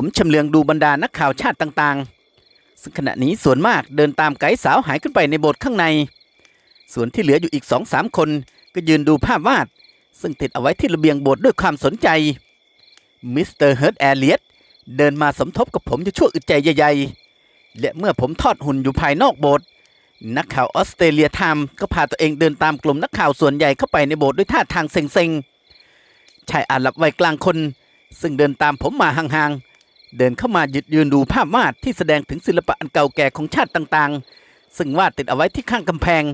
ผมชำเลืองดูบรรดานักข่าวชาติต่างๆ ซึ่งขณะนี้ส่วนมากเดินตามไกด์สาวหายขึ้นไปในโบสถ์ข้างใน ส่วนที่เหลืออยู่อีกสองสามคนก็ยืนดูภาพวาด ซึ่งติดเอาไว้ที่ระเบียงโบสถ์ด้วยความสนใจ มิสเตอร์เฮิร์ตแอเลียตเดินมาสมทบกับผมอยู่ช่วงอึดใจใหญ่ๆ และเมื่อผมทอดหุ่นอยู่ภายนอกโบสถ์นักข่าวออสเตรเลียไทม์ก็พาตัวเองเดินตามกลุ่มนักข่าวส่วนใหญ่เข้าไปในโบสถ์ด้วยท่าทางเซ็งๆ ชายอาหรับวัยกลางคน ซึ่งเดินตามผมมาห่าง เดินเข้ามาหยืนยืนดูภาพวาดที่แสดงถึงศิลปะอันเก่าแก่ของชาติต่างๆ ซึ่งวาดติดเอาไว้ที่ข้างกำแพง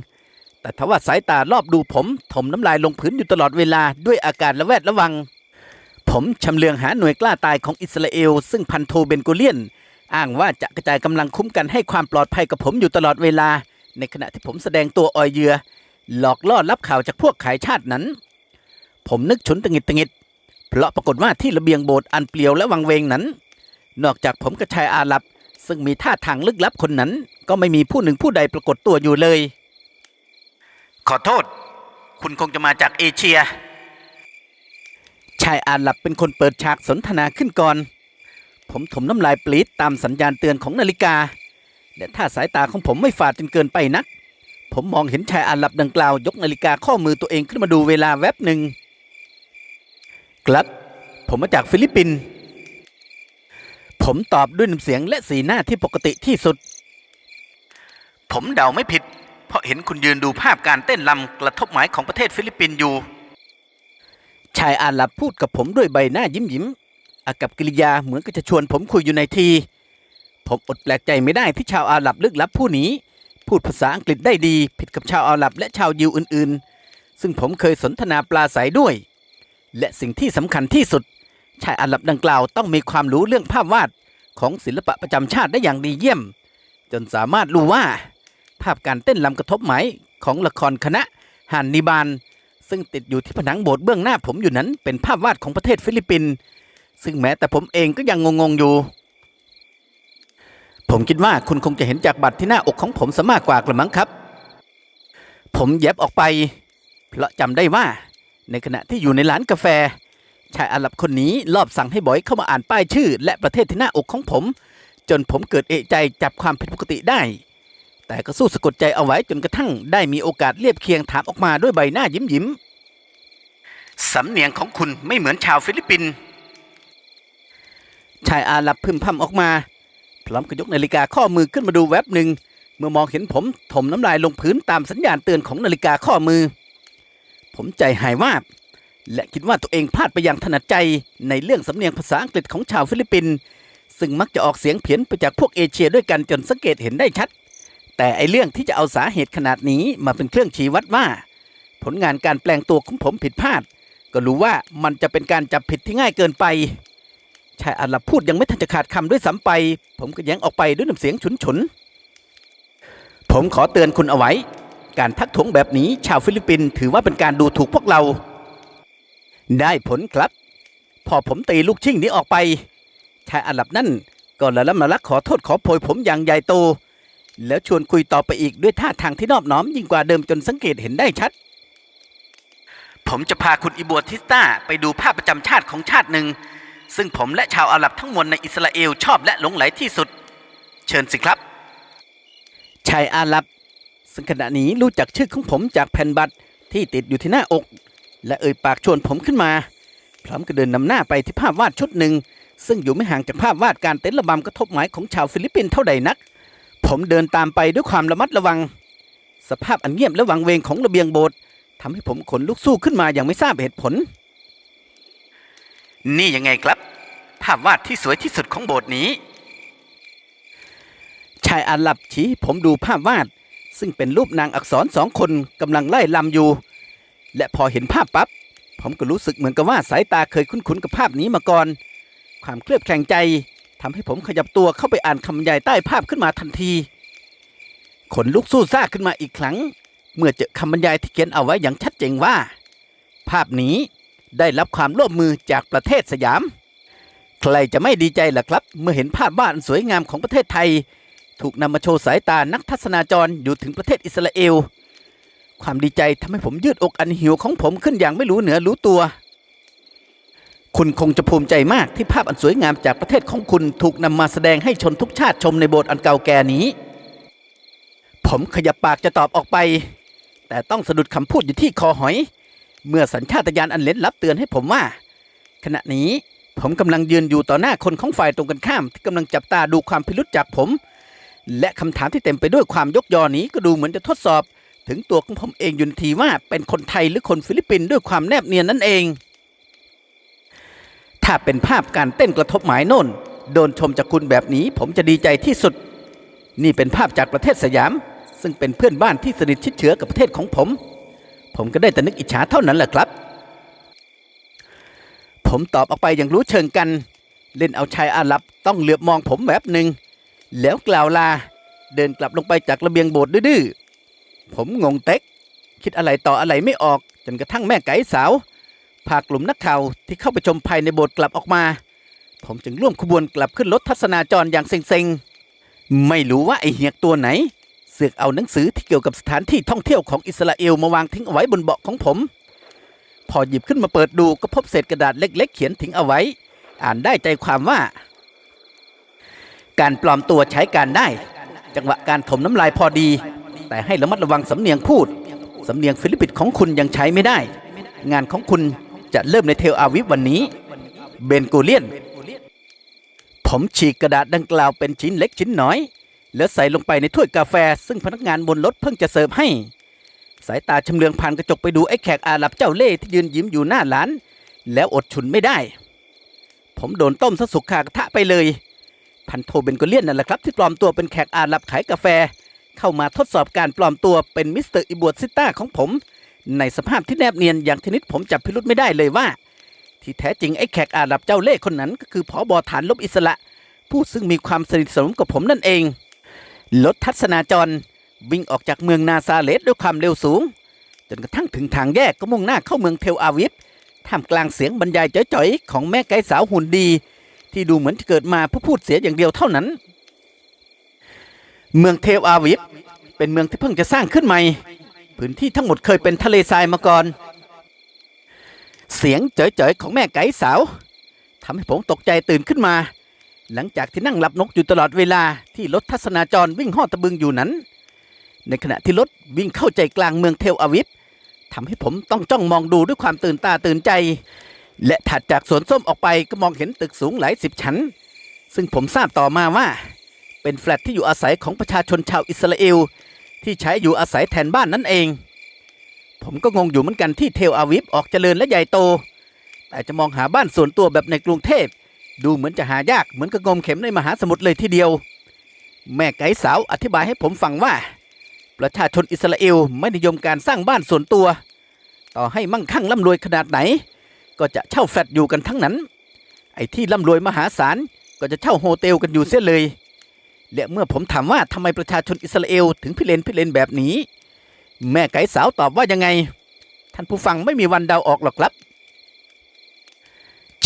แต่ทว่าสายตารอบดูผม ถมน้ำลายลงพื้นอยู่ตลอดเวลาด้วยอาการระแวดระวัง ผมชำเลืองหาหน่วยกล้าตายของอิสราเอล ซึ่งพันโทเบนโกเลียน อ้างว่าจะกระจายกำลังคุ้มกันให้ความปลอดภัยกับผมอยู่ตลอดเวลา ในขณะที่ผมแสดงตัวออยเยือ หลอกล่อรับข่าวจากพวกขายชาตินั้น ผมนึกฉุนตะงิดตะงิดเพราะปรากฏว่าที่ระเบียงโบสถ์อันเปลี่ยวและวังเวงนั้น นอกจากผมกับชายอาหรับ ซึ่งมีท่าทางลึกลับคนนั้น ก็ไม่มีผู้หนึ่งผู้ใดปรากฏตัวอยู่เลย ขอโทษ คุณคงจะมาจากเอเชีย ชายอาหรับเป็นคนเปิดฉากสนทนาขึ้นก่อน ผมถมน้ำลายปลีดตามสัญญาณเตือนของนาฬิกาและถ้าสายตาของผมไม่ฝาดจนเกินไปนัก ผมมองเห็นชายอาหรับดังกล่าว ยกนาฬิกาข้อมือตัวเองขึ้นมาดูเวลาแวบหนึ่งครับ ผมมาจากฟิลิปปินส์ ผมตอบด้วยน้ำเสียงและสีหน้าที่ปกติที่สุด ผมเดาไม่ผิด เพราะเห็นคุณยืนดูภาพการเต้นลำกระทบหมายของประเทศฟิลิปปินส์อยู่ ชายอาหรับพูดกับผมด้วยใบหน้ายิ้มยิ้มๆอากับกิริยาเหมือนกับจะชวนผมคุยอยู่ในที ผมอดแปลกใจไม่ได้ที่ชาวอาหรับลึกลับผู้นี้ พูดภาษาอังกฤษได้ดี ผิดกับชาวอาหรับและชาวยิวอื่น ๆ ซึ่งผมเคยสนทนาปลาใสด้วย และสิ่งที่สำคัญที่สุด ชายอาหรับดังกล่าวต้องมีความรู้เรื่องภาพวาดของศิลปะประจำชาติได้อย่างดีเยี่ยม จนสามารถรู้ว่า ภาพการเต้นลำกระทบไหมของละครคณะฮันนิบาล ซึ่งติดอยู่ที่ผนังโบสถ์เบื้องหน้าผมอยู่นั้นเป็นภาพวาดของประเทศฟิลิปปินส์ซึ่งแม้แต่ผมเองก็ยังงงๆอยู่ ผมคิดว่าคุณคงจะเห็นจากบัตรที่หน้าอกของผมซะมากกว่ากระมังครับ ผมแยบออกไป เพราะจำได้ว่าในขณะที่อยู่ในร้านกาแฟ ชายอาหรับคนนี้รอบสั่งให้บอยเข้ามาอ่านป้ายชื่อ และประเทศที่หน้าอกของผม จนผมเกิดเอะใจจับความผิดปกติได้ แต่ก็สู้สะกดใจเอาไว้จนกระทั่งได้มีโอกาสเรียบเคียงถามออกมาด้วยใบหน้ายิ้มยิ้มสำเนียงของคุณไม่เหมือนชาวฟิลิปปินส์ชายอาหรับพึมพำออกมา พร้อมกับยกนาฬิกาข้อมือขึ้นมาดูแวบหนึ่งเมื่อมองเห็นผมถมน้ำลายลงพื้นตามสัญญาณเตือนของนาฬิกาข้อมือ ผมใจหายวาบ และคิดว่าตัวเองพลาดไปอย่างถนัดใจในเรื่องสำเนียงภาษาอังกฤษของชาวฟิลิปปินส์ซึ่งมักจะออกเสียงเพี้ยนไปจากพวกเอเชียด้วยกันจนสังเกตเห็นได้ชัด แต่ไอเรื่องที่จะเอาสาเหตุขนาดนี้มาเป็นเครื่องชี้วัดว่า ผลงานการแปลงตัวของผมผิดพลาด ก็รู้ว่ามันจะเป็นการจับผิดที่ง่ายเกินไปชายอาหรับพูดยังไม่ทันจะขาดคำด้วยซ้ำไป ผมก็แย้งออกไปด้วยน้ำเสียงฉุนฉุนผมขอเตือนคุณเอาไว้ การทักท้วงแบบนี้ชาวฟิลิปปินส์ถือว่าเป็นการดูถูกพวกเรา ได้ผลครับ พอผมตีลูกชิ่งนี้ออกไปชายอาหรับนั่นก็ละละมาลักขอโทษขอโพยผมอย่างใหญ่โต แล้วชวนคุยต่อไปอีกด้วยท่าทางที่นอบน้อมยิ่งกว่าเดิมจนสังเกตเห็นได้ชัด ผมจะพาคุณอิบัวทิสตาไปดูภาพประจำชาติของชาติหนึ่ง ซึ่งผมและชาวอาหรับทั้งมวลในอิสราเอลชอบและหลงไหลที่สุด เชิญสิครับ ชายอาหรับซึ่งขณะนี้รู้จักชื่อของผมจากแผ่นบัตรที่ติดอยู่ที่หน้าอก และเอ่ยปากชวนผมขึ้นมา พร้อมกับเดินนำหน้าไปที่ภาพวาดชุดหนึ่ง ซึ่งอยู่ไม่ห่างจากภาพวาดการเต้นระบำกระทบหมายของชาวฟิลิปปินส์เท่าใดนัก ผมเดินตามไปด้วยความระมัดระวัง สภาพอันเงียบและวังเวงของระเบียงโบสถ์ทำให้ผมขนลุกสู้ขึ้นมาอย่างไม่ทราบเหตุผล นี่ยังไงครับ ภาพวาดที่สวยที่สุดของโบสถ์นี้ ชายอาหรับชี้ให้ผมดูภาพวาด ซึ่งเป็นรูปนางอักษรสองคนกำลังไล่ลำอยู่ และพอเห็นภาพปั๊บผมก็รู้สึกเหมือนกับว่าสายตาเคยคุ้นๆกับภาพนี้มาก่อน ความเคลือบแคลงใจทำให้ผมขยับตัวเข้าไปอ่านคำบรรยายใต้ภาพขึ้นมาทันทีขนลุกสู้ซ่าขึ้นมาอีกครั้ง เมื่อเจอคำบรรยายที่เขียนเอาไว้อย่างชัดเจนว่า ภาพนี้ได้รับความร่วมมือจากประเทศสยาม ใครจะไม่ดีใจล่ะครับ เมื่อเห็นภาพวาดอันสวยงามของประเทศไทย ถูกนำมาโชว์สายตานักทัศนาจรอยู่ถึงประเทศอิสราเอล ความดีใจทำให้ผมยืดอกอันหิวของผมขึ้นอย่างไม่รู้เหนือรู้ตัว คุณคงจะภูมิใจมากที่ภาพอันสวยงามจากประเทศของคุณถูกนำมาแสดงให้ชนทุกชาติชมในโบสถ์อันเก่าแก่นี้ ผมขยับปากจะตอบออกไป แต่ต้องสะดุดคำพูดอยู่ที่คอหอย เมื่อสัญชาตญาณอันเล้นลับเตือนให้ผมว่า ขณะนี้ผมกำลังยืนอยู่ต่อหน้าคนของฝ่ายตรงกันข้าม ที่กำลังจับตาดูความพิรุษจากผม และคำถามที่เต็มไปด้วยความยกยอนี้ก็ดูเหมือนจะทดสอบ ถึงตัวของผมเองอยู่นทีว่าเป็นคนไทยหรือคนฟิลิปปินส์ด้วยความแนบเนียนนั่นเอง ถ้าเป็นภาพการเต้นกระทบหมายโน่น โดนชมจากคุณแบบนี้ผมจะดีใจที่สุด นี่เป็นภาพจากประเทศสยาม ซึ่งเป็นเพื่อนบ้านที่สนิทชิดเชื้อกับประเทศของผม ผมก็ได้แต่นึกอิจฉาเท่านั้นแหละครับ ผมตอบออกไปอย่างรู้เชิงกัน เล่นเอาชายอาหรับต้องเหลือบมองผมแบบหนึ่งแล้วกล่าวลา เดินกลับลงไปจากระเบียงโบสถ์ดื้อ ผมงงเต็ก คิดอะไรต่ออะไรไม่ออก จนกระทั่งแม่ไก่สาวพากลุ่มนักข่าวที่เข้าไปชมภายในโบสถ์กลับออกมา ผมจึงร่วมขบวนกลับขึ้นรถทัศนาจรอย่างเซ็งๆ ไม่รู้ว่าไอเหียกตัวไหน เสือกเอาหนังสือที่เกี่ยวกับสถานที่ท่องเที่ยวของอิสราเอลมาวางทิ้งเอาไว้บนเบาะของผม พอหยิบขึ้นมาเปิดดูก็พบเศษกระดาษเล็ก ๆ เขียนทิ้งเอาไว้ อ่านได้ใจความว่า การปลอมตัวใช้การได้ จังหวะการถมน้ำลายพอดี แต่ให้ระมัดระวังสำเนียงพูด สำเนียงฟิลิปปินส์ของคุณยังใช้ไม่ได้ งานของคุณจะเริ่มในเทลอาวิฟวันนี้ เบนกูเลียน ผมฉีกกระดาษดังกล่าวเป็นชิ้นเล็กชิ้นน้อย แล้วใส่ลงไปในถ้วยกาแฟ ซึ่งพนักงานบนรถเพิ่งจะเสิร์ฟให้ สายตาชำเลืองผ่านกระจกไปดูไอ้แขกอาหรับเจ้าเล่ห์ที่ยืนยิ้มอยู่หน้าร้าน แล้วอดฉุนไม่ได้ ผมโดนต้มซะสุกขากระทะไปเลย พันโทเบนโกเลียนนั่นแหละครับที่ปลอมตัวเป็นแขกอาหรับขายกาแฟ เข้ามาทดสอบการปลอมตัวเป็นมิสเตอร์อิบวดซิต้าของผม ในสภาพที่แนบเนียนอย่างชนิดผมจับพิรุธไม่ได้เลยว่า ที่แท้จริงไอ้แขกอาหรับเจ้าเล่ห์คนนั้นก็คือผอบอฐานลบอิสระ ผู้ซึ่งมีความสนิทสนมกับผมนั่นเองรถทัศนาจรวิ่งออกจากเมืองนาซาเลสด้วยความเร็วสูง จนกระทั่งถึงทางแยกก็มุ่งหน้าเข้าเมืองเทลอาวิฟท่ามกลางเสียงบรรยายจ่อยๆ ของแม่ไก่สาวหุ่นดี ที่ดูเหมือนจะเกิดมาเพื่อพูดเสียอย่างเดียวเท่านั้น เมืองเทลอาวิฟเป็นเมืองที่เพิ่งจะสร้างขึ้นใหม่ พื้นที่ทั้งหมดเคยเป็นทะเลทรายมาก่อน เสียงเจ๋ยๆของแม่ไก่สาวทำให้ผมตกใจตื่นขึ้นมา หลังจากที่นั่งหลับนกอยู่ตลอดเวลาที่รถทัศนาจรวิ่งห่อตะบึงอยู่นั้น ในขณะที่รถวิ่งเข้าใจกลางเมืองเทลอาวิฟทำให้ผมต้องจ้องมองดูด้วยความตื่นตาตื่นใจ และถัดจากสวนส้มออกไปก็มองเห็นตึกสูงหลายสิบชั้น ซึ่งผมทราบต่อมาว่า เป็นแฟลตที่อยู่อาศัยของประชาชนชาวอิสราเอล ที่ใช้อยู่อาศัยแทนบ้านนั่นเอง ผมก็งงอยู่เหมือนกันที่เทลอาวิฟออกเจริญและใหญ่โต แต่จะมองหาบ้านส่วนตัวแบบในกรุงเทพ ดูเหมือนจะหายากเหมือนกับงมเข็มในมหาสมุทรเลยทีเดียว แม่ไก่สาวอธิบายให้ผมฟังว่า ประชาชนอิสราเอลไม่นิยมการสร้างบ้านส่วนตัว ต่อให้มั่งคั่งร่ำรวยขนาดไหน ก็จะเช่าแฟลตอยู่กันทั้งนั้น ไอ้ที่ร่ำรวยมหาศาลก็จะเช่าโฮเทลกันอยู่เสียเลย และเมื่อผมถามว่าทำไมประชาชนอิสราเอลถึงพิเรนพิเรนแบบนี้ แม่ไก่สาวตอบว่ายังไง ท่านผู้ฟังไม่มีวันเดาออกหรอกครับ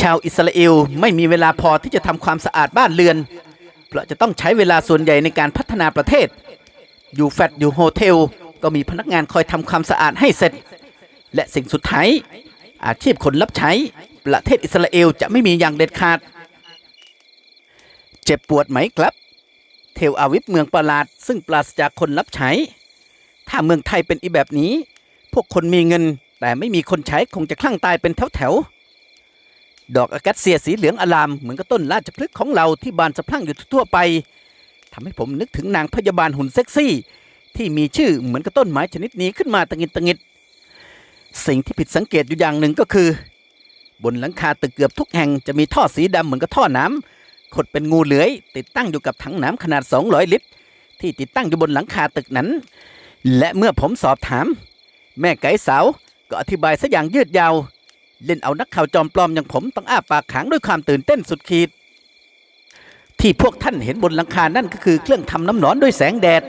ชาวอิสราเอลไม่มีเวลาพอที่จะทำความสะอาดบ้านเรือน เพราะจะต้องใช้เวลาส่วนใหญ่ในการพัฒนาประเทศ อยู่แฟลตอยู่โฮเทล ก็มีพนักงานคอยทำความสะอาดให้เสร็จ และสิ่งสุดท้ายอาชีพคนรับใช้ ประเทศอิสราเอลจะไม่มีอย่างเด็ดขาด เจ็บปวดไหมครับ เทลอาวิฟเมืองประหลาด ซึ่งปราศจากคนรับใช้ ถ้าเมืองไทยเป็นอีแบบนี้ พวกคนมีเงินแต่ไม่มีคนใช้คงจะคลั่งตายเป็นแถวแถวๆดอกอากาเซียสีเหลืองอลามเหมือนกับต้นราชพฤกษ์ของเราที่บานสะพรั่งอยู่ทั่วไปทำให้ผมนึกถึงนางพยาบาลหุ่นเซ็กซี่ ที่มีชื่อเหมือนกับต้นไม้ชนิดนี้ขึ้นมาตะงิดตะงิด สิ่งที่ผิดสังเกตอยู่อย่างหนึ่งก็คือ บนหลังคาตึกเกือบทุกแห่งจะมีท่อสีดำเหมือนกับท่อน้ำ ขดเป็นงูเลื้อย ติดตั้งอยู่กับถังน้ำขนาด 200 ลิตร ที่ติดตั้งอยู่บนหลังคาตึกนั้น และเมื่อผมสอบถาม แม่ไก่สาวก็อธิบายซะอย่างยืดยาว เล่นเอานักข่าวจอมปลอมอย่างผมต้องอ้าปากขังด้วยความตื่นเต้นสุดขีด ที่พวกท่านเห็นบนหลังคานั่นก็คือเครื่องทำน้ำหนอนด้วยแสงแดด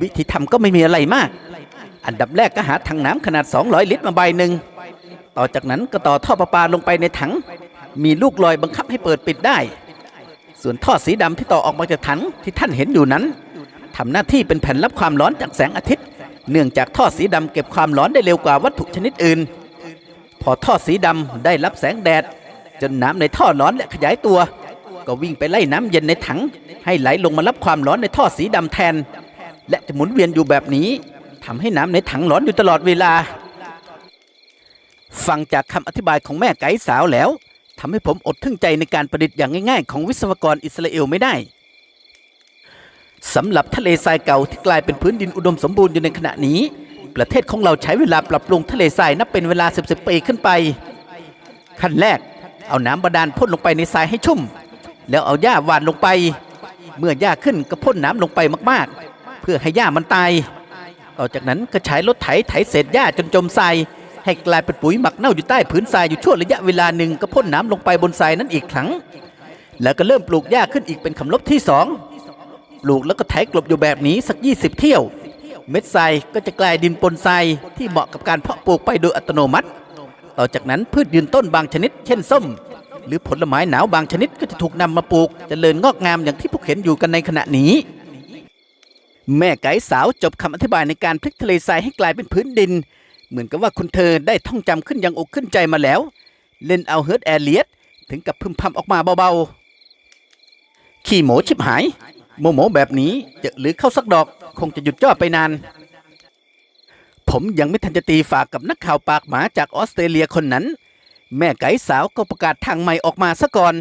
วิธีทำก็ไม่มีอะไรมาก อันดับแรกก็หาถังน้ำขนาด 200 ลิตรมาใบหนึ่งต่อจากนั้นก็ต่อท่อประปาลงไปในถัง มีลูกลอยบังคับให้เปิดปิดได้ ส่วนท่อสีดำที่ต่อออกมาจากถังที่ท่านเห็นอยู่นั้นทำหน้าที่เป็นแผ่นรับความร้อนจากแสงอาทิตย์ เนื่องจากท่อสีดำเก็บความร้อนได้เร็วกว่าวัตถุชนิดอื่น พอท่อสีดำได้รับแสงแดด จนน้ำในท่อร้อนและขยายตัว ก็วิ่งไปไล่น้ำเย็นในถัง ให้ไหลลงมารับความร้อนในท่อสีดำแทน และจะหมุนเวียนอยู่แบบนี้ทำให้น้ำในถังร้อนอยู่ตลอดเวลา ฟังจากคำอธิบายของแม่ไก่สาวแล้ว ทำให้ผมอดทึ่งใจในการประดิษฐ์อย่างง่าย ๆ ของวิศวกรอิสราเอลไม่ได้สำหรับทะเลทรายเก่าที่กลายเป็นพื้นดินอุดมสมบูรณ์อยู่ในขณะนี้ ประเทศของเราใช้เวลาปรับปรุงทะเลทรายนับเป็นเวลาสิบสิบปีขึ้นไป ขั้นแรก เอาน้ำบาดาลพ่นลงไปในทรายให้ชุ่ม แล้วเอาหญ้าหว่านลงไป เมื่อหญ้าขึ้นก็พ่นน้ำลงไปมากๆ เพื่อให้หญ้ามันตาย ต่อจากนั้นก็ใช้รถไถไถเศษหญ้าจนจมทราย ให้กลายเป็นปุ๋ยหมักเน่าอยู่ใต้ผืนทรายอยู่ชั่วระยะเวลาหนึ่งก็พ่นน้ำลงไปบนทรายนั้นอีกครั้ง แล้วก็เริ่มปลูกหญ้าขึ้นอีกเป็นคำลบที่สองปลูกแล้วก็ไถกลบอยู่แบบนี้สัก 20 เที่ยว เม็ดทรายก็จะกลายดินปนทรายที่เหมาะกับการเพาะปลูกไปโดยอัตโนมัติ ต่อจากนั้นพืชยืนต้นบางชนิด เช่นส้ม หรือผลไม้หนาวบางชนิดก็จะถูกนำมาปลูกจเจริญงอกงามอย่างที่พวกเห็นอยู่กันในขณะนี้ แม่ไก่สาวจบคำอธิบายในการพลิกทะเลทรายให้กลายเป็นพื้นดิน เหมือนกับว่าคุณเธอได้ท่องจำขึ้นอยังอกขึ้นใจมาแล้ว เล่นเอาเฮิร์ตแอเลียตถึงกับพึมพำออกมาเบาๆ ขี้โหมชิบหาย โมโมแบบนี้จะหรือเข้าสักดอกคงจะหยุดจ้อไปนาน ผมยังไม่ทันจะตีฝากกับนักข่าวปากหมาจากออสเตรเลียคนนั้น แม่ไก่สาวก็ประกาศทางใหม่ออกมาซะก่อน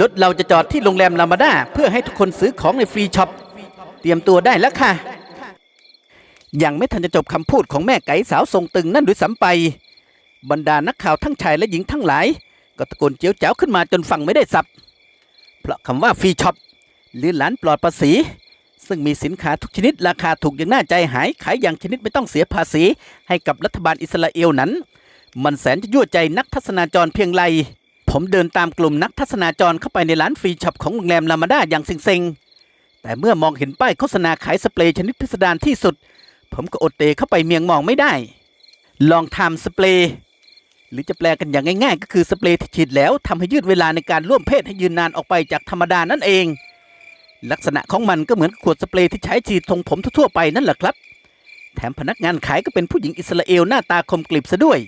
รถเราจะจอดที่โรงแรมลามาด้าเพื่อให้ทุกคนซื้อของในฟรีช็อป เตรียมตัวได้แล้วค่ะ ยังไม่ทันจะจบคำพูดของแม่ไก่สาวทรงตึงนั่นด้วยซ้ำไป บรรดานักข่าวทั้งชายและหญิงทั้งหลาย ก็ตะโกนเจียวเจ้าขึ้นมาจนฟังไม่ได้สับ เพราะคำว่าฟรีช็อปหรือหลานปลอดภาษี ซึ่งมีสินค้าทุกชนิดราคาถูกอย่างน่าใจหาย ขายอย่างชนิดไม่ต้องเสียภาษี ให้กับรัฐบาลอิสราเอลนั้น มันแสนจะยั่วใจนักทัศนาจรเพียงไร ผมเดินตามกลุ่มนักทัศนาจรเข้าไปในร้านฟรีช็อปของโรงแรมลามาด้าอย่างเซ็งๆแต่เมื่อมองเห็นป้ายโฆษณาขายสเปรย์ชนิดพิสดารที่สุด ผมก็อดเตะเข้าไปเมียงมองไม่ได้ ลองทำสเปรย์หรือจะแปลกันอย่างง่าย ๆ ก็คือสเปรย์ที่ฉีดแล้วทำให้ยืดเวลาในการร่วมเพศให้ยืนนานออกไปจากธรรมดานั่นเอง ลักษณะของมันก็เหมือนขวดสเปรย์ที่ใช้ฉีดทรงผมทั่วๆไปนั่นแหละครับ แถมพนักงานขายก็เป็นผู้หญิงอิสราเอลหน้าตาคมกลิบซะด้วย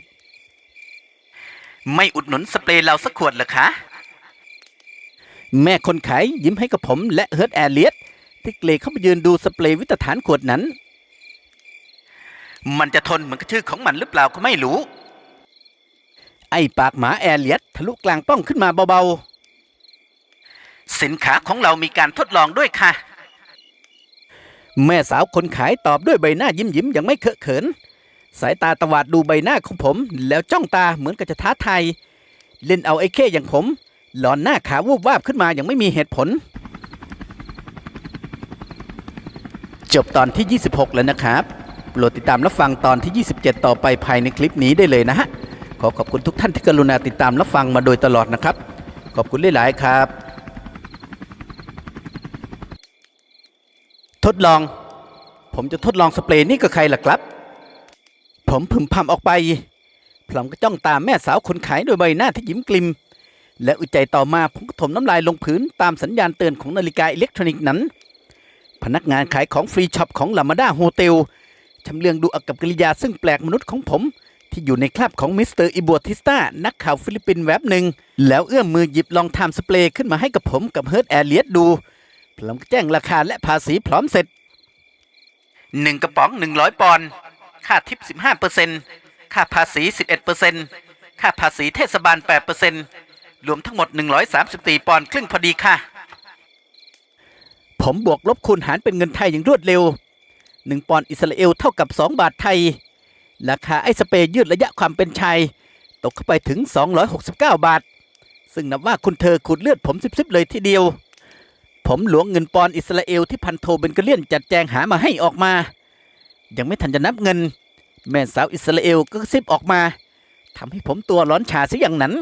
ไม่อุดหนุนสเปรย์เราสักขวดเหรอคะแม่คนขายยิ้มให้กับผมและเฮิร์ตแอเลียตที่เกลเข้าไปยืนดูสเปรย์วิตฐานขวดนั้น มันจะทนเหมือนกับชื่อของมันหรือเปล่าก็ไม่รู้ ไอ้ปากหมาแอเลียตทะลุกลางป้องขึ้นมาเบาๆ สินค้าของเรามีการทดลองด้วยค่ะ แม่สาวคนขายตอบด้วยใบหน้ายิ้มยิ้มๆอย่างไม่เคอะเขิน สายตาตวาดดูใบหน้าของผม แล้วจ้องตาเหมือนกับจะท้าทายเล่นเอาไอ้เข้อย่างผม หลอนหน้าขาวูบวาบขึ้นมาอย่างไม่มีเหตุผล จบตอนที่ 26 แล้วนะครับ โปรดติดตามรับฟังตอนที่ 27 ต่อไปภายในคลิปนี้ได้เลยนะฮะ ขอขอบคุณทุกท่านที่กรุณาติดตามรับฟังมาโดยตลอดนะครับ ขอบคุณหลายๆครับ ทดลอง ผมจะทดลองสเปรย์นี่กับใครล่ะครับ ผมพึมพำออกไปพร้อมก็จ้องตามแม่สาวคนขายด้วยใบหน้าที่ยิ้มกลิม และอึดใจต่อมาผมก็ถมน้ำลายลงพื้นตามสัญญาณเตือนของนาฬิกาอิเล็กทรอนิกส์นั้น พนักงานขายของฟรีช็อปของลามาด้าโฮเทล ชำเลืองดูอากับกิริยาซึ่งแปลกมนุษย์ของผม ที่อยู่ในคราบของมิสเตอร์อิบัวติสตานักข่าวฟิลิปปินส์แวบหนึ่ง แล้วเอื้อมมือหยิบลองทำสเปรย์ขึ้นมาให้กับผมกับเฮิร์ตแอเลียตดูพร้อมแจ้งราคาและภาษีพร้อมเสร็จหนึ่งกระป๋องหนึ่งร้อยปอนด์ค่าทิปสิบห้าเปอร์เซ็นต์ค่าภาษีสิบเอ็ดเปอร์เซ็นต์ค่าภาษีเทศบาลแปดเปอร์เซ็นต์รวมทั้งหมดหนึ่งร้อยสามสิบตีปอนด์ครึ่งพอดีค่ะ ผมบวกลบคูณหารเป็นเงินไทยอย่างรวดเร็ว หนึ่งปอนด์อิสราเอลเท่ากับสองบาทไทย ราคาไอ้สเปรย์ยืดระยะความเป็นชายตกเข้าไปถึง 269 บาท ซึ่งนับว่าคุณเธอขูดเลือดผมซิบๆเลยทีเดียว ผมหลวงเงินปอนด์อิสราเอลที่พันโทเบนกเลียนจัดแจงหามาให้ออกมา ยังไม่ทันจะนับเงิน แม่สาวอิสราเอลก็ซิบออกมาทำให้ผมตัวร้อนชาซะอย่างนั้น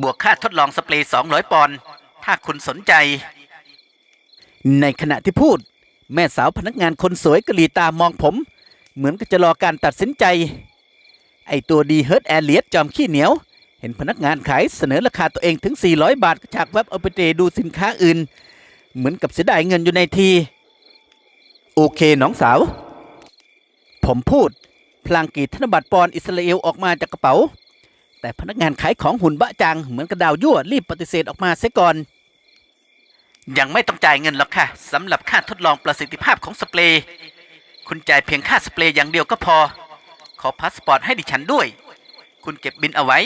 บวกค่าทดลองสเปรย์200 ปอนด์ถ้าคุณสนใจ ในขณะที่พูด แม่สาวพนักงานคนสวยกะหลีตามองผม เหมือนกับจะรอการตัดสินใจ ไอตัวดีเฮิร์ตแอเลียตจอมขี้เหนียว เห็นพนักงานขายเสนอราคาตัวเองถึง 400 บาทก็ฉากแวบเอาไปเตดูสินค้าอื่น เหมือนกับเสียดายเงินอยู่ในที โอเคน้องสาว ผมพูด พลางกรีดธนบัตรปอนอิสราเอลออกมาจากกระเป๋า แต่พนักงานขายของหุ่นบะจังเหมือนกระดาวยั่วรีบปฏิเสธออกมาเสียก่อน ยังไม่ต้องจ่ายเงินหรอกค่ะสำหรับค่าทดลองประสิทธิภาพของสเปรย์คุณจ่ายเพียงค่าสเปรย์อย่างเดียวก็พอ ขอพาสปอร์ตให้ดิฉันด้วย คุณเก็บบินเอาไว้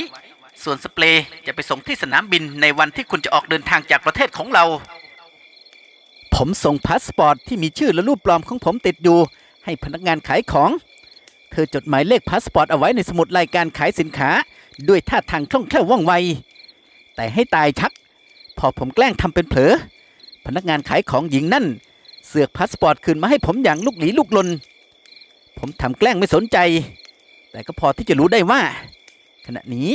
ส่วนสเปรย์จะไปส่งที่สนามบินในวันที่คุณจะออกเดินทางจากประเทศของเรา ผมส่งพาสปอร์ตที่มีชื่อและรูปปลอมของผมติดอยู่ ให้พนักงานขายของ เธอจดหมายเลขพาสปอร์ตเอาไว้ในสมุดรายการขายสินค้า ด้วยท่าทางคล่องแคล่วว่องไว แต่ให้ตายชัก พอผมแกล้งทำเป็นเผลอ นักงานขายของหญิงนั่น เสือกพาสปอร์ตคืนมาให้ผมอย่างลุกหลีลุกลน ผมทำแกล้งไม่สนใจ แต่ก็พอที่จะรู้ได้ว่า ขณะนี้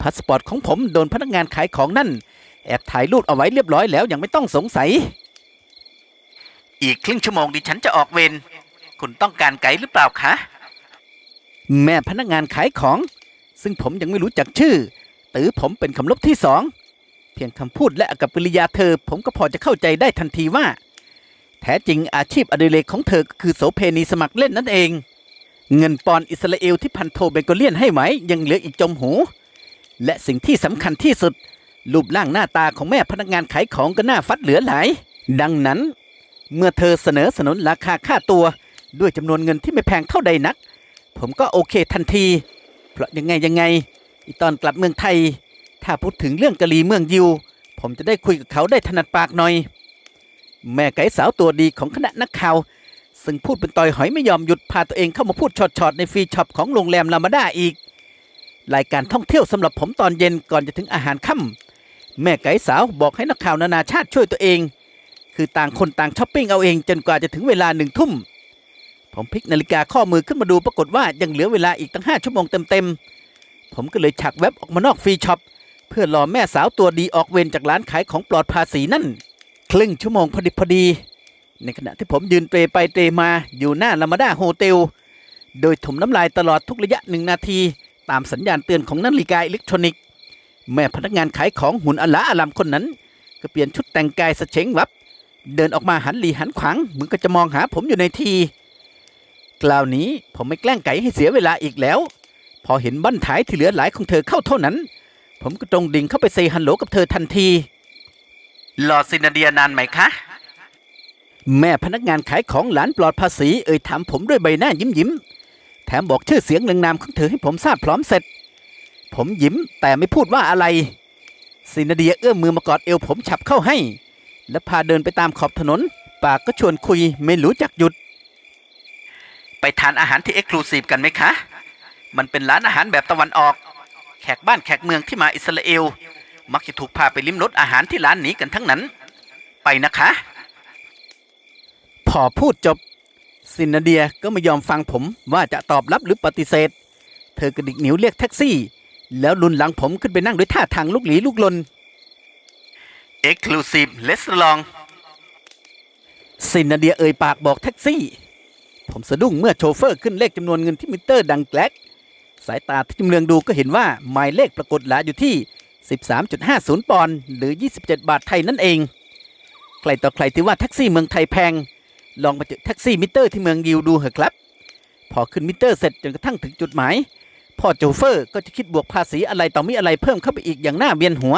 พาสปอร์ตของผมโดนพนักงานขายของนั่น แอบถ่ายรูปเอาไว้เรียบร้อยแล้วยังไม่ต้องสงสัย อีกครึ่งชั่วโมงดิฉันจะออกเวรคุณต้องการไกด์หรือเปล่าคะ แม่พนักงานขายของ ซึ่งผมยังไม่รู้จักชื่อ ตือผมเป็นคำลบที่สองเพียงคำพูดและอากับกิริยาเธอ ผมก็พอจะเข้าใจได้ทันทีว่า แท้จริงอาชีพอดิเรกของเธอก็คือโสเพณีสมัครเล่นนั่นเอง เงินปอนอิสราเอลที่พันโทเบงโกเลียนให้ไว้ยังเหลืออีกจมหู และสิ่งที่สำคัญที่สุด รูปร่างหน้าตาของแม่พนักงานขายของก็น่าฟัดเหลือหลาย ดังนั้น เมื่อเธอเสนอสนนราคาค่าตัวด้วยจำนวนเงินที่ไม่แพงเท่าใดนัก ผมก็โอเคทันที เพราะยังไงยังไง อีตอนกลับเมืองไทย ถ้าพูดถึงเรื่องกะลีเมืองยิว ผมจะได้คุยกับเขาได้ถนัดปากหน่อย แม่ไก่สาวตัวดีของคณะนักข่าว ซึ่งพูดเป็นต่อยหอยไม่ยอมหยุดพาตัวเองเข้ามาพูดช็อตๆในฟรีช็อปของโรงแรมลามาด้าอีก รายการท่องเที่ยวสำหรับผมตอนเย็นก่อนจะถึงอาหารค่ำแม่ไก่สาวบอกให้นักข่าวนานาชาติช่วยตัวเอง คือต่างคนต่างช้อปปิ้งเอาเองจนกว่าจะถึงเวลาหนึ่งทุ่มผมพลิกนาฬิกาข้อมือขึ้นมาดูปรากฏว่ายังเหลือเวลาอีกตั้งห้าชั่วโมงเต็มๆผมก็เลยฉักแว็บออกมานอกฟรีช็อป เพื่อรอแม่สาวตัวดีออกเวรจากร้านขายของปลอดภาษีนั่น ครึ่งชั่วโมงพอดีพอดี ในขณะที่ผมยืนเตรไปเตรมาอยู่หน้าลามาดาโฮเทล โดยถมน้ำลายตลอดทุกระยะหนึ่งนาที ตามสัญญาณเตือนของนาฬิกาอิเล็กทรอนิกส์แม่พนักงานขายของหุ่นอลาอลามคนนั้น ก็เปลี่ยนชุดแต่งกายสะเฉงวับ เดินออกมาหันหลีหันขวางเหมือนก็จะมองหาผมอยู่ในทีกล่าวนี้ผมไม่แกล้งไก่ให้เสียเวลาอีกแล้ว พอเห็นบั้นท้ายที่เหลือหลายของเธอเข้าเท่านั้น ผมก็ตรงดิ่งเข้าไปเซฮัลโหลกับเธอทันทีรอซินาเดียนานไหมคะ แม่พนักงานขายของหลานปลอดภาษีเอ่ยถามผมด้วยใบหน้ายิ้มยิ้มๆแถมบอกชื่อเสียงเรียงนามของเธอให้ผมทราบพร้อมเสร็จ ผมยิ้มแต่ไม่พูดว่าอะไรซินาเดียเอื้อมมือมากอดเอวผมฉับเข้าให้ และพาเดินไปตามขอบถนน ปากก็ชวนคุยไม่รู้จักหยุด ไปทานอาหารที่เอ็กซ์คลูซีฟกันไหมคะ มันเป็นร้านอาหารแบบตะวันออก แขกบ้านแขกเมืองที่มาอิสราเอล มักจะถูกพาไปลิ้มรสอาหารที่ร้านนี้กันทั้งนั้น ไปนะคะ พอพูดจบ ซินนาเดียก็ไม่ยอมฟังผมว่าจะตอบรับหรือปฏิเสธ เธอกระดิกนิ้วเรียกแท็กซี่ แล้วลุนหลังผมขึ้นไปนั่งด้วยท่าทางลุกหลีลุกลน Exclusive Restaurant ซินนาเดียเอ่ยปากบอกแท็กซี่ ผมสะดุ้งเมื่อโชเฟอร์ขึ้นเลขจำนวนเงินที่มิเตอร์ดังแกลกสายตาที่จำเลืองดูก็เห็นว่าหมายเลขปรากฏหลาอยู่ที่ 13.50 ปอนด์หรือ 27 บาทไทยนั่นเอง ใครต่อใครที่ว่าแท็กซี่เมืองไทยแพง ลองมาเจอแท็กซี่มิเตอร์ที่เมืองยิวดูเถอะครับ พอขึ้นมิเตอร์เสร็จจนกระทั่งถึงจุดหมายพ่อโชเฟอร์ก็จะคิดบวกภาษีอะไรต่อมีอะไรเพิ่มเข้าไปอีกอย่างหน่าเวียนหัว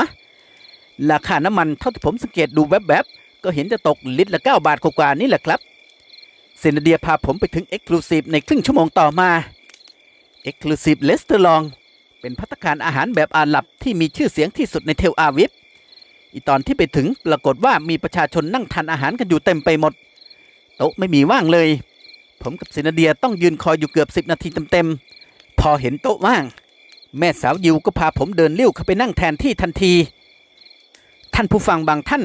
ราคาน้ำมันเท่าที่ผมสังเกตดูแวบๆ ก็เห็นจะตกลิตรละ 9 บาทกว่าๆนี่แหละครับเซนเดียพาผมไปถึง Exclusive ในครึ่งชั่วโมงต่อมา Exclusive Restaurant เป็นพัตตาคารอาหารแบบอาหรับที่มีชื่อเสียงที่สุดในเทลอาวิฟอีตอนที่ไปถึงปรากฏว่ามีประชาชนนั่งทานอาหารกันอยู่เต็มไปหมด โต๊ะไม่มีว่างเลย ผมกับเซนาเดียต้องยืนคอยอยู่เกือบ 10 นาทีเต็มๆ พอเห็นโต๊ะว่าง แม่สาวยิวก็พาผมเดินเลี้ยวเข้าไปนั่งแทนที่ทันที ท่านผู้ฟังบางท่าน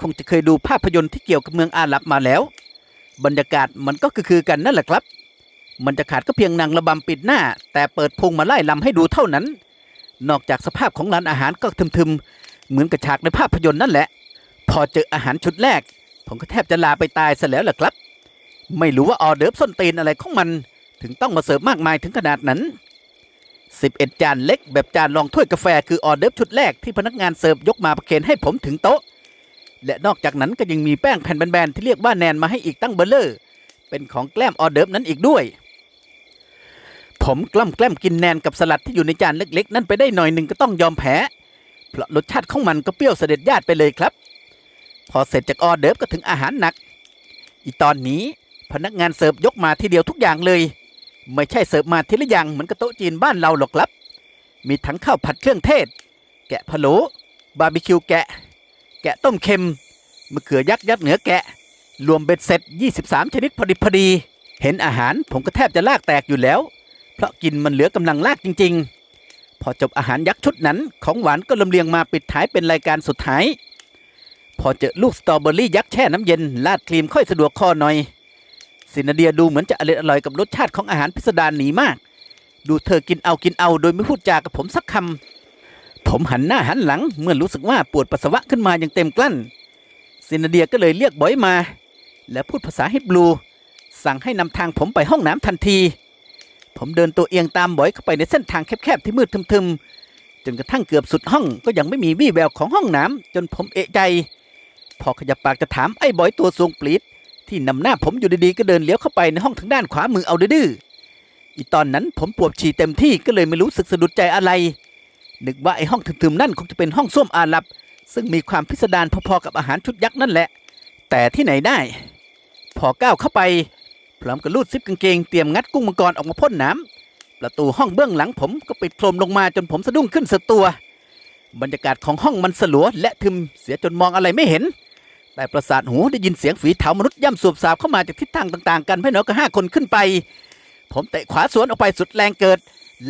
คงจะเคยดูภาพยนตร์ที่เกี่ยวกับเมืองอาหรับมาแล้ว บรรยากาศมันก็คือกันนั่นแหละครับ มันจะขาดก็เพียงนางระบำปิดหน้า แต่เปิดพุงมาไล่ลำให้ดูเท่านั้น นอกจากสภาพของร้านอาหารก็ทึมๆ เหมือนกับฉากในภาพยนตร์นั่นแหละ พอเจออาหารชุดแรก ผมก็แทบจะลาไปตายซะแล้วล่ะครับ ไม่รู้ว่าออเดิร์ฟส้นตีนอะไรของมัน ถึงต้องมาเสิร์ฟมากมายถึงขนาดนั้น 11 จานเล็กแบบจานรองถ้วยกาแฟคือออเดิร์ฟชุดแรกที่พนักงานเสิร์ฟยกมาประเคนให้ผมถึงโต๊ะ และนอกจากนั้นก็ยังมีแป้งแผ่นแบนๆที่เรียกว่าแนนมาให้อีกตั้งเบลเลอร์ เป็นของแกล้มออเดิร์ฟนั้นอีกด้วย ผมกล้ำแกล้มกินแนนกับสลัดที่อยู่ในจานเล็ก ๆ นั่นไปได้หน่อยหนึ่งก็ต้องยอมแพ้เพราะรสชาติของมันก็เปรี้ยวเสด็จญาติไปเลยครับ พอเสร็จจากออเดิร์ฟก็ถึงอาหารหนัก อีตอนนี้พนักงานเสิร์ฟยกมาทีเดียวทุกอย่างเลย ไม่ใช่เสิร์ฟมาทีละอย่างเหมือนกับโต๊ะจีนบ้านเราหรอกครับ มีทั้งข้าวผัดเครื่องเทศ แกะพะโล้บาร์บีคิวแกะ แกะต้มเค็มมะเขือยักษ์ยัดเหนือแกะ รวมเบ็ดเสร็จ 23 ชนิดพอดีพอดี เห็นอาหารผมก็แทบจะลากแตกอยู่แล้ว เพราะกินมันเหลือกำลังลากจริง ๆ พอจบอาหารยักษ์ชุดนั้น ของหวานก็ลำเลียงมาปิดท้ายเป็นรายการสุดท้าย พอเจอลูกสตรอเบอรี่ยักษ์แช่น้ำเย็นราดครีมค่อยสะดวกคอหน่อยสินาเดียดูเหมือนจะอร่อยอร่อยกับรสชาติของอาหารพิสดารหนีมาก ดูเธอกินเอากินเอาโดยไม่พูดจากับผมสักคำผมหันหน้าหันหลังเมื่อรู้สึกว่าปวดปัสสาวะขึ้นมาอย่างเต็มกลั้นสินาเดียก็เลยเรียกบอยมา และพูดภาษาฮิบรูสั่งให้นำทางผมไปห้องน้ำทันที ผมเดินตัวเอียงตามบอยเข้าไปในเส้นทางแคบๆที่มืดทึมๆ จนกระทั่งเกือบสุดห้องก็ยังไม่มีวี่แววของห้องน้ำจนผมเอะใจ พอขยับปากจะถามไอ้บอยตัวทรงปลีดที่นำหน้าผมอยู่ดีๆก็เดินเลี้ยวเข้าไปในห้องทางด้านขวามือเอาดื้ออีตอนนั้นผมปวดฉี่เต็มที่ก็เลยไม่รู้สึกสะดุดใจอะไร นึกว่าไอ้ห้องทึมๆนั่นคงจะเป็นห้องส้วมอาหรับ ซึ่งมีความพิสดารพอๆกับอาหารชุดยักษ์นั่นแหละ แต่ที่ไหนได้ พอก้าวเข้าไป ร้อมกับลูดซิปกางเกงเตรียมงัดกุ้งมังกรออกมาพ่นน้ำประตูห้องเบื้องหลังผมก็ปิดโครมลงมาจนผมสะดุ้งขึ้นสะตัว บรรยากาศของห้องมันสลัวและทึมเสียจนมองอะไรไม่เห็น แต่ประสาทหูได้ยินเสียงฝีเท้ามนุษย์ย่ำสวบสาบเข้ามาจากทิศทางต่างๆ กันไม่น้อยกว่าห้าคนขึ้นไป ผมเตะขวาสวนออกไปสุดแรงเกิด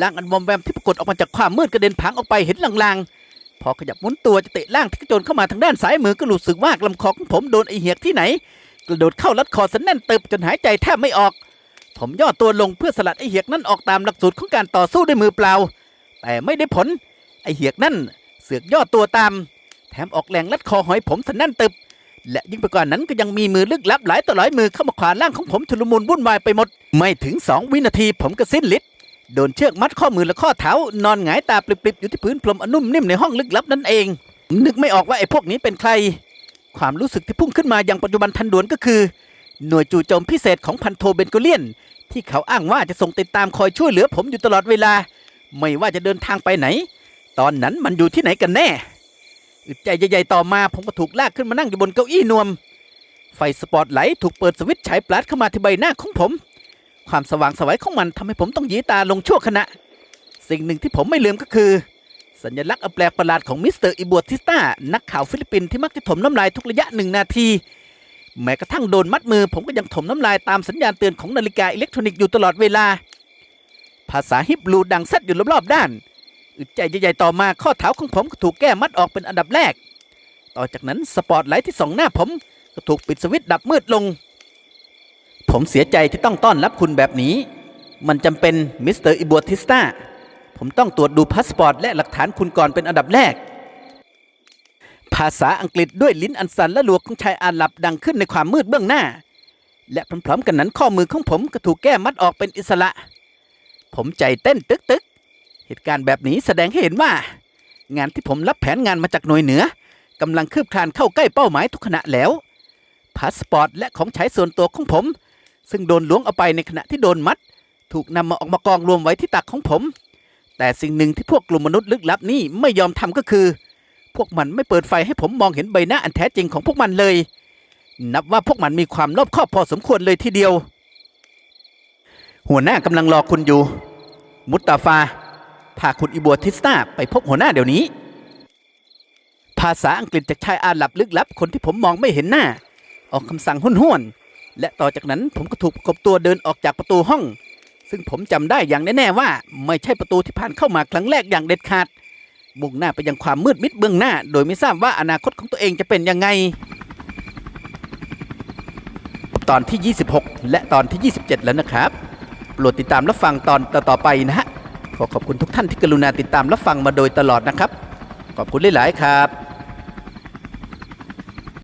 ล่างอันวอมแวมที่ปรากฏออกมาจากความมืดกระเด็นผางออกไปเห็นลางๆ พอขยับมุนตัวจะเตะล่างที่กระโจนเข้ามาทางด้านซ้ายมือก็รู้สึกว่าลำคอของผมโดนไอเหียกที่ไหน กระโดดเข้ารัดคอสันแน่นติบจนหายใจแทบไม่ออก ผมย่อตัวลงเพื่อสลัดไอเหียกนั่นออกตามหลักสูตรของการต่อสู้ด้วยมือเปล่า แต่ไม่ได้ผล ไอเหียกนั่นเสือกย่อตัวตาม แถมออกแรงลัดคอหอยผมสันแน่นตึบ และยิ่งไปกว่านั้นก็ยังมีมือลึกลับหลายต่อหลายมือเข้ามาขวางร่างของผมชุลมุนวุ่นวายไปหมด ไม่ถึงสองวินาทีผมก็สิ้นฤทธิ์โดนเชือกมัดข้อมือและข้อเท้านอนหงายตาปลิบๆอยู่ที่พื้นพรมอนนุ่มนิ่มในห้องลึกลับนั่นเอง นึกไม่ออกว่าไอ้พวกนี้เป็นใคร ความรู้สึกที่พุ่งขึ้นมาอย่างปัจจุบันทันด่วนก็คือ หน่วยจู่โจมพิเศษของพันโทเบนโกเลียน ที่เขาอ้างว่าจะส่งติดตามคอยช่วยเหลือผมอยู่ตลอดเวลา ไม่ว่าจะเดินทางไปไหน ตอนนั้นมันอยู่ที่ไหนกันแน่อึดใจใหญ่ๆต่อมาผมก็ถูกลากขึ้นมานั่งอยู่บนเก้าอี้นวม ไฟสปอตไลท์ถูกเปิดสวิตช์ฉายปลัดเข้ามาที่ใบหน้าของผม ความสว่างสวัยของมันทำให้ผมต้องหยีตาลงชั่วขณะ สิ่งหนึ่งที่ผมไม่ลืมก็คือ สัญลักษณ์อันแปลกประหลาดของมิสเตอร์อิบัวติสตานักข่าวฟิลิปปินส์ที่มักจะถมน้ำลายทุกระยะหนึ่งนาที แม้กระทั่งโดนมัดมือผมก็ยังถมน้ำลายตามสัญญาณเตือนของนาฬิกาอิเล็กทรอนิกส์อยู่ตลอดเวลา ภาษาฮิบรูดังซัดอยู่รอบๆด้านอึดใจใหญ่ๆต่อมาข้อเท้าของผมก็ถูกแก้มัดออกเป็นอันดับแรก ต่อจากนั้นสปอตไลท์ที่ส่องหน้าผมก็ถูกปิดสวิตช์ดับมืดลง ผมเสียใจที่ต้องต้อนรับคุณแบบนี้ มันจำเป็นมิสเตอร์อิบัวติสตา ผมต้องตรวจดูพาสปอร์ตและหลักฐานคุณก่อนเป็นอันดับแรก ภาษาอังกฤษด้วยลิ้นอันสันและลวกของชายอาหรับดังขึ้นในความมืดเบื้องหน้า และพร้อมๆกันนั้นข้อมือของผมก็ถูกแก้มัดออกเป็นอิสระ ผมใจเต้นตึกๆเหตุการณ์แบบนี้แสดงให้เห็นว่า งานที่ผมรับแผนงานมาจากหน่วยเหนือกำลังคืบคลานเข้าใกล้เป้าหมายทุกขณะแล้วพาสปอร์ตและของใช้ส่วนตัวของผม ซึ่งโดนล้วงเอาไปในขณะที่โดนมัด ถูกนำมาออกมากองรวมไว้ที่ตักของผม แต่สิ่งหนึ่งที่พวกกลุ่มมนุษย์ลึกลับนี่ไม่ยอมทำก็คือ พวกมันไม่เปิดไฟให้ผมมองเห็นใบหน้าอันแท้จริงของพวกมันเลย นับว่าพวกมันมีความรอบคอบพอสมควรเลยทีเดียว หัวหน้ากำลังรอคุณอยู่ มุตตาฟา พาคุณอิบัวทิสตาไปพบหัวหน้าเดี๋ยวนี้ ภาษาอังกฤษจากชายอาหรับลึกลับ คนที่ผมมองไม่เห็นหน้า ออกคำสั่งห้วนๆและต่อจากนั้นผมก็ถูกประกบตัวเดินออกจากประตูห้อง ซึ่งผมจำได้อย่างแน่ๆว่า ไม่ใช่ประตูที่ผ่านเข้ามาครั้งแรกอย่างเด็ดขาด มุ่งหน้าไปยังความมืดมิดเบื้องหน้า โดยไม่ทราบว่าอนาคตของตัวเองจะเป็นยังไง ตอนที่ 26 และตอนที่ 27 แล้วนะครับ โปรดติดตามรับฟังตอนต่อๆไปนะฮะ ขอขอบคุณทุกท่านที่กรุณาติดตามรับฟังมาโดยตลอดนะครับ ขอบคุณหลายๆครับ